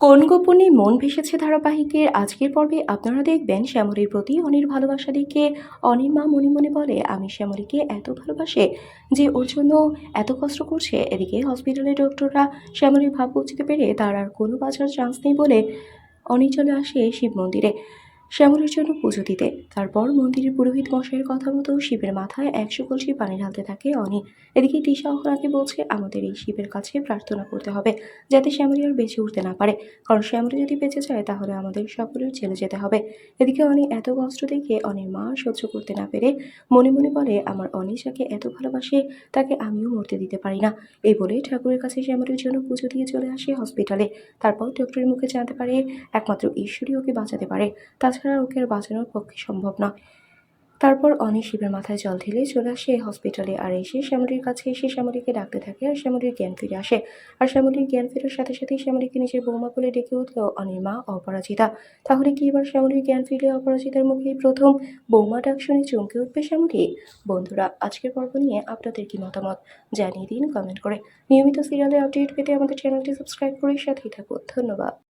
কোন গোপনে মন ভেসেছে ধারাবাহিকের আজকের পর্বে আপনারা দেখবেন শ্যামলীর প্রতি অনির ভালোবাসা দেখে অনির মা মনে মনে বলে, আমি শ্যামলীকে এত ভালোবাসে যে ওর জন্য এত কষ্ট করছে। এদিকে হসপিটালের ডক্টররা শ্যামলীর ভাব বুঝতে পেরে তার আর কোনো বাঁচার চান্স নেই বলে অনি চলে আসে শিব মন্দিরে। শ্যামলীর জন্য পুজো দিতে। তারপর মন্দিরের পুরোহিত মশাইয়ের কথা মতো শিবের মাথায় একশো কলসি পানি ঢালতে থাকে অনি। এদিকে তিশা অহরাকে বলছে, আমাদের এই শিবের কাছে প্রার্থনা করতে হবে, যাতে শ্যামলী আর বেঁচে উঠতে না পারে। কারণ শ্যামলী যদি বেঁচে যায়, তাহলে আমাদের সকলের জেলে যেতে হবে। এদিকে অনি এত কষ্ট দেখে অনির মা সহ্য করতে না পেরে মনে মনে বলে, আমার অনি যাকে এত ভালোবাসে, তাকে আমিও মরতে দিতে পারি না। এই বলে ঠাকুরের কাছে শ্যামলীর জন্য পুজো দিয়ে চলে আসে হসপিটালে। তারপর ডক্টরের মুখে জানতে পারে, একমাত্র ঈশ্বরই ওকে বাঁচাতে পারে। তাছাড়া ওকে আর বাঁচানোর পক্ষে সম্ভব নয় তারপর অনেক শিবের মাথায় জল ঢেলে চলে আসে হসপিটালে আর এসে শ্যামলীর কাছে এসে শ্যামলীকে ডাকতে থাকে আর শ্যামলীর জ্ঞান ফিরে আসে। আর শ্যামলীর জ্ঞান ফেরার সাথে সাথেই শ্যামলীকে নিজের বৌমা বলে ডেকে উঠল অনিমা অপরাজিতা। তাহলে কি এবার শ্যামলীর জ্ঞান ফিরলে অপরাজিতার মুখেই প্রথম? বৌমা ডাক শুনে চমকে উঠবে শ্যামলী। বন্ধুরা, আজকের পর্ব নিয়ে আপনাদের কি মতামত? জানিয়ে দিন কমেন্ট করে। নিয়মিত সিরিয়ালের আপডেট পেতে আমাদের চ্যানেলটি সাবস্ক্রাইব করে সাথেই থাকুন। ধন্যবাদ।